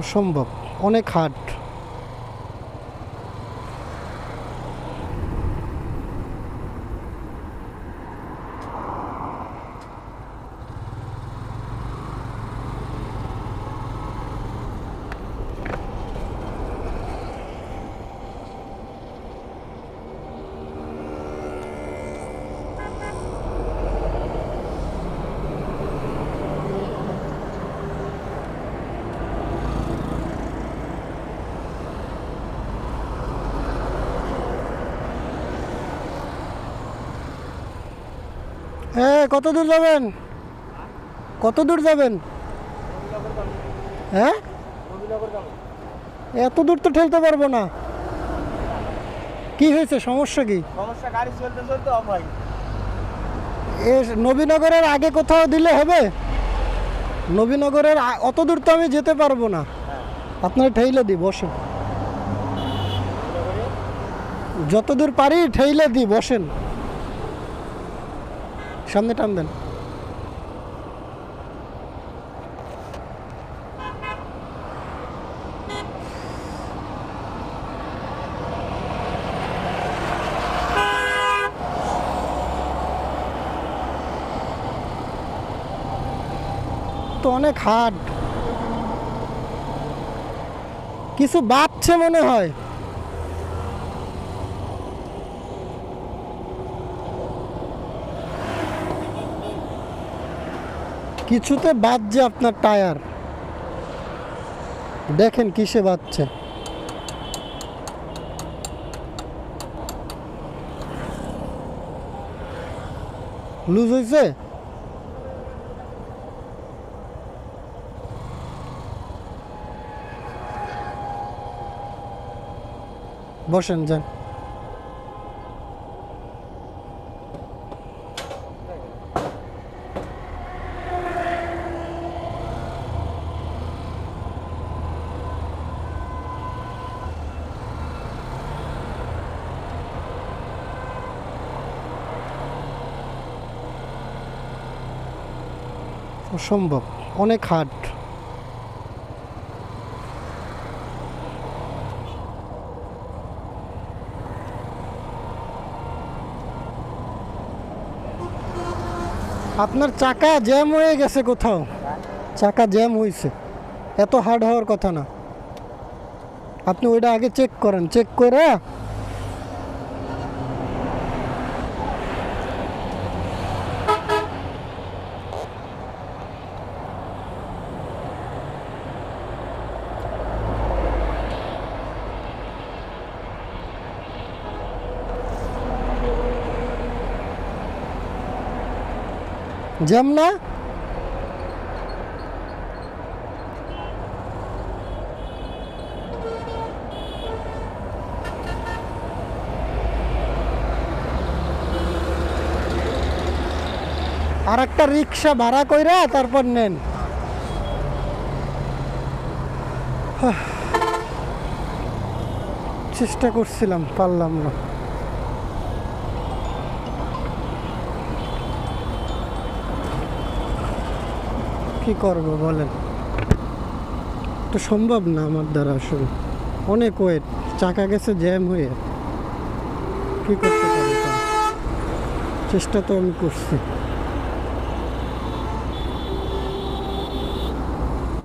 অসম্ভব অনেক হার্ড হ্যাঁ কত দূর যাবেন? কত দূর যাবেন? হ্যাঁ? এত দূর তো ঠেলতে পারব না। কি হয়েছে? সমস্যা কি? এ নবীনগরের আগে কোথাও দিলে হবে? নবীনগরের অত দূর তো আমি যেতে পারব না। আপনার ঠেইলে দি বসেন। যত দূর পারি ঠেইলে দি বসেন। সামনে টান দেন। তো অনেক হার্ড কিছু বাড়ছে মনে হয়। কিছুতে বাজছে আপনার টায়ার। দেখেন কিসে বাজছে। লুজ হয়েছে বসেন যান। অসম্ভব, অনেক হার্ড আপনার চাকা জ্যাম হয়ে গেছে কোথাও? চাকা জ্যাম হয়েছে এত হার্ড হওয়ার কথা না। আপনি ওইটা আগে চেক করেন। চেক করে জ্যাম আর একটা রিক্সা ভাড়া কইরা তারপর নেন। চেষ্টা করছিলাম পারলাম না। কি করব বলেন? তো সম্ভব না আমার দ্বারা আসলে। অনেক ওয়েট, চাকা গেছে জ্যাম হয়ে। কি করতে পারি চেষ্টা তো আমি করছি।